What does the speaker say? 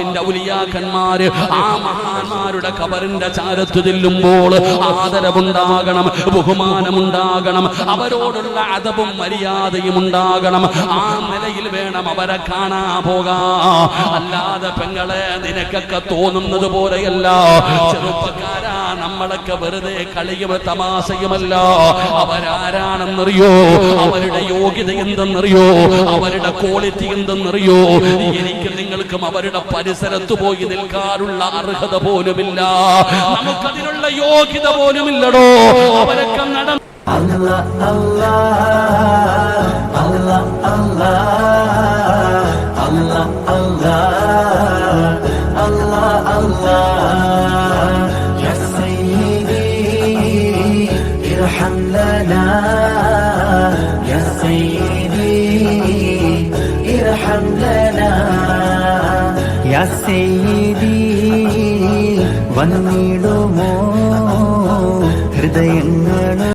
ിന്റെ ഔലിയാക്കന്മാര് ആ മഹാന്മാരുടെ കബറിന്റെ ചാരത്ത് ചെല്ലുമ്പോൾ ആദരവുണ്ടാകണം ബഹുമാനമുണ്ടാകണം അവരോടുള്ള അതവും മര്യാദയും ഉണ്ടാകണം. ആ നിലയിൽ വേണം അവരെ കാണാ പോകാ. അല്ലാതെ പെങ്ങളെ നിനക്കൊക്കെ തോന്നുന്നത് പോലെയല്ല. ചെറുപ്പക്കാരാ നമ്മളൊക്കെ വെറുതെ കളിയും തമാശയുമല്ല. അവരാരാണെന്നറിയോ? അവരുടെ യോഗ്യത എന്തെന്നറിയോ? അവരുടെ ക്വാളിറ്റി എന്തെന്നറിയോ? എനിക്ക് നിങ്ങൾക്കും അവരുടെ പരിസരത്ത് പോയി നിൽക്കാനുള്ള അർഹത പോലുമില്ല. നമുക്കതിനുള്ള യോഗ്യത പോലുമില്ലടോ. അവരൊക്കെ നട Allah, Allah, Allah, Allah, Allah, Allah, Allah, Allah. Irham lana. Ya Sayyidi, irham lana. Ya Sayyidi, വന്നിടുമോ ഹൃദയങ്ങൾ